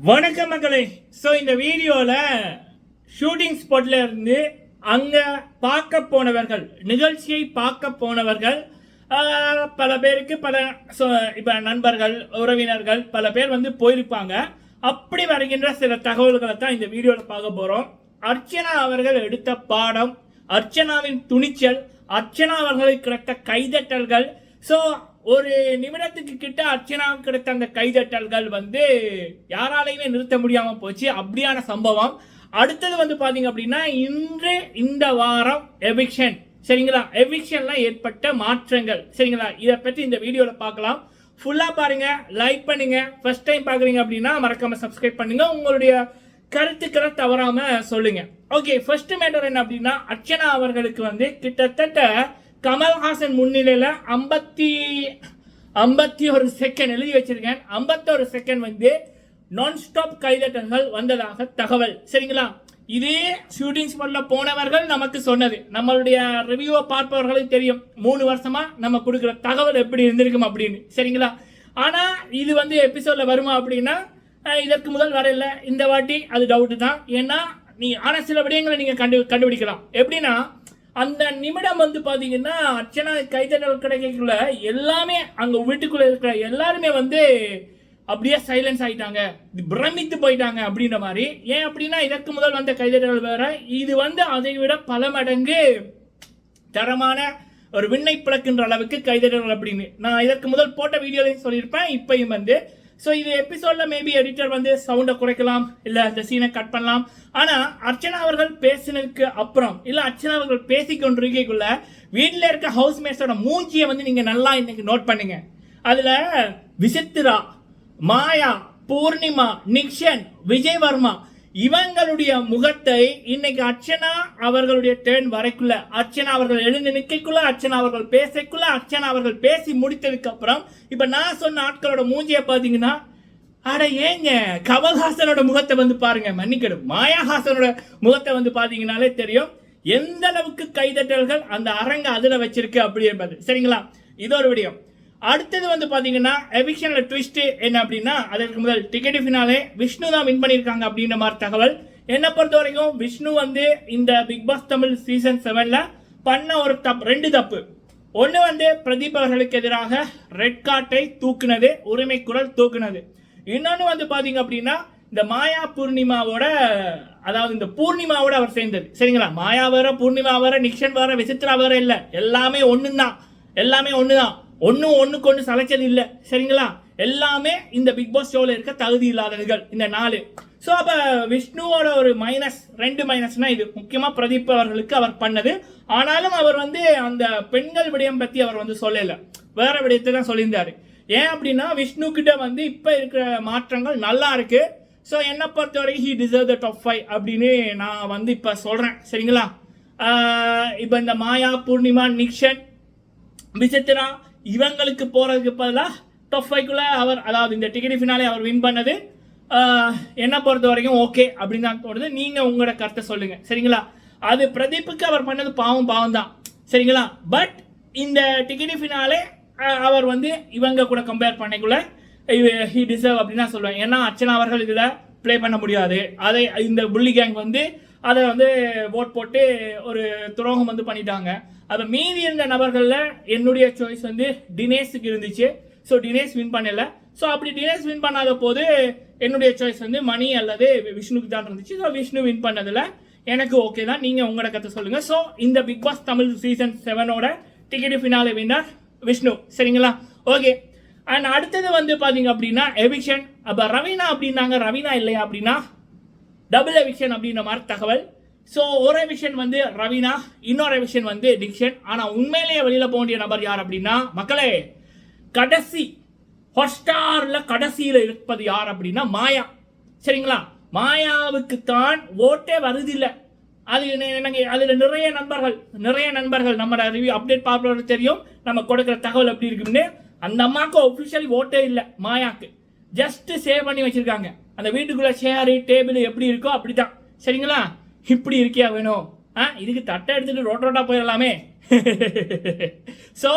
வணக்கம் மக்களே. ஸோ இந்த வீடியோவில் ஷூட்டிங் ஸ்பாட்ல இருந்து அங்கே பார்க்க போனவர்கள் நிகழ்ச்சியை பார்க்க போனவர்கள் பல பேருக்கு பல இப்போ நண்பர்கள் உறவினர்கள் பல பேர் வந்து போயிருப்பாங்க. அப்படி வருகின்ற சில தகவல்களை தான் இந்த வீடியோவில் பார்க்க போகிறோம் அர்ச்சனா அவர்கள் எடுத்த பாடம் அர்ச்சனாவின் துணிச்சல் அர்ச்சனா அவர்களுக்கு கிடைத்த கைதட்டல்கள். ஸோ ஒரு நிமிடத்துக்கு கிட்ட அர்ச்சனாவுக்கு கிடைத்த அந்த கைதட்டல்கள் வந்து யாராலையுமே நிறுத்த முடியாம போச்சு. அப்படியான சம்பவம். அடுத்தது வந்து பாத்தீங்க அப்படின்னா இன்று இந்த வாரம் எவிக்ஷன் சரிங்களா? எவிக்ஷன்லாம் ஏற்பட்ட மாற்றங்கள். சரிங்களா? இதை பற்றி இந்த வீடியோவில் பார்க்கலாம். ஃபுல்லாக பாருங்க. லைக் பண்ணுங்க. ஃபர்ஸ்ட் டைம் பார்க்குறீங்க அப்படின்னா மறக்காம சப்ஸ்கிரைப் பண்ணுங்க. உங்களுடைய கருத்துக்களை தவறாமல் சொல்லுங்க. ஓகே ஃபர்ஸ்ட் மேட்டர் என்ன அப்படின்னா அர்ச்சனா அவர்களுக்கு வந்து கிட்டத்தட்ட கமல்ஹாசன் முன்னிலையில் ஐம்பத்தி ஐம்பத்தி ஒரு செகண்ட் எழுதி வச்சிருக்கேன். ஐம்பத்தொரு செகண்ட் வந்து நான் ஸ்டாப் கைதட்டல்கள் வந்ததாக தகவல். சரிங்களா? இதே ஷூட்டிங் ஸ்பாட்ல போனவர்கள் நமக்கு சொன்னது. நம்மளுடைய ரிவ்யூவை பார்ப்பவர்களுக்கு தெரியும். மூணு வருஷமா நம்ம கொடுக்குற தகவல் எப்படி இருந்திருக்கும் அப்படின்னு. சரிங்களா? ஆனால் இது வந்து எபிசோட்ல வருமா அப்படின்னா இதற்கு முதல் வரையில் இந்த வாட்டி அது டவுட்டு தான். ஏன்னா நீ ஆனால் சில விடயங்களை நீங்கள் கண்டு கண்டுபிடிக்கலாம். எப்படின்னா அந்த நிமிடம் வந்து பார்த்தீங்கன்னா அர்ச்சனா கைத்தட்டல் கிடைக்கக்குள்ள எல்லாமே அங்கே வீட்டுக்குள்ளே இருக்கிற எல்லாருமே வந்து அப்படியே சைலன்ஸ் ஆகிட்டாங்க பிரமித்து போயிட்டாங்க அப்படின்ற மாதிரி. ஏன் அப்படின்னா இதற்கு முதல் வந்த கைதட்டல் வேற. இது வந்து அதை விட பல மடங்கு தரமான ஒரு விண்ணை பிளக்கின்ற அளவுக்கு கைதட்டல் அப்படின்னு. நான் இதற்கு முதல் போட்ட வீடியோலையும் சொல்லியிருப்பேன். இப்பயும் வந்து ஸோ இது எபிசோட்ல மேபி எடிட்டர் வந்து சவுண்டை குறைக்கலாம் இல்லை அந்த சீனை கட் பண்ணலாம். ஆனால் அர்ச்சனா அவர்கள் பேசினதுக்கு அப்புறம் இல்லை அர்ச்சனா அவர்கள் பேசி கொண்டிருக்கைக்குள்ள வீட்டில் இருக்க ஹவுஸ்மேட்ஸோட மூஞ்சியை வந்து நீங்கள் நல்லா இன்னைக்கு நோட் பண்ணுங்க. அதில் விசித்திரா மாயா பூர்ணிமா நிக்ஷன் விஜய் வர்மா இவங்களுடைய முகத்தை இன்னைக்கு அர்ச்சனா அவர்களுடைய டேர்ன் வரைக்குள்ள அர்ச்சனா அவர்கள் எழுந்து நிற்கக்குள்ள அர்ச்சனா அவர்கள் பேசக்குள்ள அர்ச்சனா அவர்கள் பேசி முடித்ததுக்கு அப்புறம் இப்ப நான் சொன்ன ஆட்களோட மூஞ்சியை பாத்தீங்கன்னா அட ஏங்க கமல்ஹாசனோட முகத்தை வந்து பாருங்க மன்னிக்கணும். மாயாஹாசனோட முகத்தை வந்து பாத்தீங்கன்னாலே தெரியும். எந்த அளவுக்கு கைதட்டல்கள் அந்த அரங்க அதுல வச்சிருக்கு அப்படி என்பது சரிங்களா? இது ஒரு விடயம். அடுத்தது வந்து பார்த்தீங்கன்னா எவிக்ஷனில் ட்விஸ்ட் என்ன அப்படின்னா அதற்கு முதல் டிக்கெட் ஃபினாலே விஷ்ணு தான் வின் பண்ணியிருக்காங்க அப்படின்ற மாதிரி தகவல். என்னை பொறுத்த வரைக்கும் விஷ்ணு வந்து இந்த பிக் பாஸ் தமிழ் சீசன் செவனில் பண்ண ஒரு தப்பு ரெண்டு தப்பு. ஒன்று வந்து பிரதீப் அவர்களுக்கு எதிராக ரெட் கார்டை தூக்குனது உரிமை குரல் தூக்குனது. இன்னொன்று வந்து பார்த்தீங்க அப்படின்னா இந்த மாயா பூர்ணிமாவோட அதாவது இந்த பூர்ணிமாவோட அவர் சேர்ந்தது. சரிங்களா? மாயா வேற பூர்ணிமா வேற நிக்ஷன் வேற விசித்ரா வேற இல்லை. எல்லாமே ஒன்று தான் எல்லாமே ஒன்று தான் ஒன்றும் ஒன்றுக்கு ஒன்று செலெக்ஷன் இல்லை. சரிங்களா? எல்லாமே இந்த பிக் பாஸ் ஷோவில் இருக்க தகுதி இல்லாதவர்கள் இந்த நாலு. ஸோ அப்போ விஷ்ணுவோட ஒரு மைனஸ் ரெண்டு மைனஸ்னா இது. முக்கியமாக பிரதீப் அவர்களுக்கு அவர் பண்ணது. ஆனாலும் அவர் வந்து அந்த பெண்கள் விடயம் பற்றி அவர் வந்து சொல்லலை. வேற விடயத்தை தான் சொல்லியிருந்தார். ஏன் அப்படின்னா விஷ்ணு கிட்ட வந்து இப்போ இருக்கிற மாற்றங்கள் நல்லா இருக்கு. ஸோ என்னை பொறுத்த வரைக்கும் he deserve the top five அப்படின்னு நான் வந்து இப்போ சொல்கிறேன் சரிங்களா? இப்போ இந்த மாயா பூர்ணிமா நிக்ஷன் விசித்ரா இவங்களுக்கு போகிறதுக்கு பதிலாக டஃப் ஃபைவ்க்குள்ளே அவர் அதாவது இந்த டிக்கெட் ஃபினாலே அவர் வின் பண்ணது என்னை பொறுத்த வரைக்கும் ஓகே அப்படின்னு தான் தோணுது. நீங்கள் உங்களோட கருத்தை சொல்லுங்கள் சரிங்களா? அது பிரதீப்புக்கு அவர் பண்ணது பாவம் பாவம் தான் சரிங்களா? பட் இந்த டிக்கெட் ஃபினாலே அவர் வந்து இவங்க கூட கம்பேர் பண்ணிக்குள்ள ஹி டிசர்வ் அப்படின்னு தான் சொல்லுவேன் ஏன்னா அர்ச்சனா அவர்கள் இதில் ப்ளே பண்ண முடியாது. அதை இந்த புள்ளி கேங் வந்து அதை வந்து ஓட் போட்டு ஒரு துரோகம் வந்து பண்ணிட்டாங்க. அப்போ மீதி இருந்த நபர்களில் என்னுடைய சாய்ஸ் வந்து டினேஸுக்கு இருந்துச்சு. ஸோ டினேஷ் வின் பண்ணல. ஸோ அப்படி டினேஸ் வின் பண்ணாத போது என்னுடைய சாய்ஸ் வந்து மணி அல்லது விஷ்ணுக்கு தான் இருந்துச்சு. ஸோ விஷ்ணு வின் பண்ணதில் எனக்கு ஓகே தான். நீங்கள் உங்களோட கற்று சொல்லுங்கள் ஸோ இந்த பிக் பாஸ் தமிழ் சீசன் செவனோட டிக்கெட் ஃபினாலே வின்னர் விஷ்ணு. சரிங்களா? ஓகே அண்ட் அடுத்தது வந்து பார்த்தீங்க அப்படின்னா எவிக்ஷன் அப்போ ரவீனா அப்படின்னாங்க. ரவீனா இல்லையா அப்படின்னா டபுள் எவிஷன் அப்படின்ற மாதிரி தகவல். ஸோ ஒரு எவிஷன் வந்து ரவீனா இன்னொரு எவிஷன் வந்து டிக்ஷன் ஆனால் உண்மையிலேயே வெளியில் போக வேண்டிய நபர் யார் அப்படின்னா மக்களே கடைசி ஹாட்ஸ்டார்ல கடைசியில் இருப்பது யார் அப்படின்னா மாயா. சரிங்களா? மாயாவுக்கு தான் ஓட்டே வருதில்லை. அது எனக்கு அதில் நிறைய நண்பர்கள் நிறைய நண்பர்கள் நம்ம ரிவ்யூ அப்டேட் பார்ப்பவர்களுக்கு தெரியும். நம்ம கொடுக்குற தகவல் எப்படி இருக்குன்னு அந்த அம்மாவுக்கு ஒஃபிஷியலி ஓட்டே இல்லை மாயாக்கு. ஜஸ்ட்டு சேவ் பண்ணி வச்சிருக்காங்க. அந்த வீட்டுக்குள்ளே சேரு டேபிள் எப்படி இருக்கோ அப்படிதான். சரிங்களா? இப்படி இருக்கியா வேணும்? ஆ இதுக்கு தட்டை எடுத்துகிட்டு ரோட்டோட்டா போயிடலாமே. ஸோ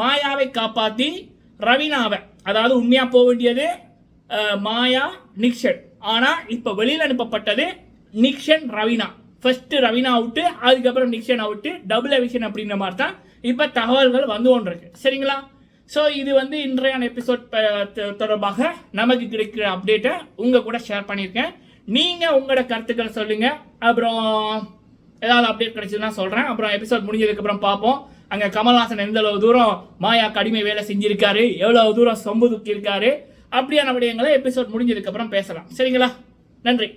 மாயாவை காப்பாற்றி ரவீனாவை அதாவது உண்மையாக போக வேண்டியது மாயா நிக்ஷன். ஆனால் இப்போ வெளியில் அனுப்பப்பட்டது நிக்ஷன் ரவீனா. ஃபஸ்ட்டு ரவீனா அவுட்டு அதுக்கப்புறம் நிக்ஷன் அவுட்டு டபுள் எவிஷன் அப்படின்ற மாதிரி தான் இப்போ தகவல்கள் வந்து கொண்டிருக்கு. சரிங்களா? ஸோ இது வந்து இன்றையான எபிசோட் தொடர்பாக நமக்கு கிடைக்கிற அப்டேட்டை உங்கள் கூட ஷேர் பண்ணியிருக்கேன். நீங்கள் உங்களோட கருத்துக்களை சொல்லுங்கள் அப்புறம் ஏதாவது அப்டேட் கிடைச்சதுன்னா சொல்கிறேன் அப்புறம் எபிசோட் முடிஞ்சதுக்கப்புறம் பார்ப்போம். அங்கே கமல்ஹாசன் எந்த அளவு தூரம் மாயா கடிமை வேலை செஞ்சிருக்காரு? எவ்வளோ தூரம் சொம்பு தூக்கியிருக்காரு? அப்படியான விடயங்களை எபிசோட் முடிஞ்சதுக்கப்புறம் பேசலாம். சரிங்களா? நன்றி.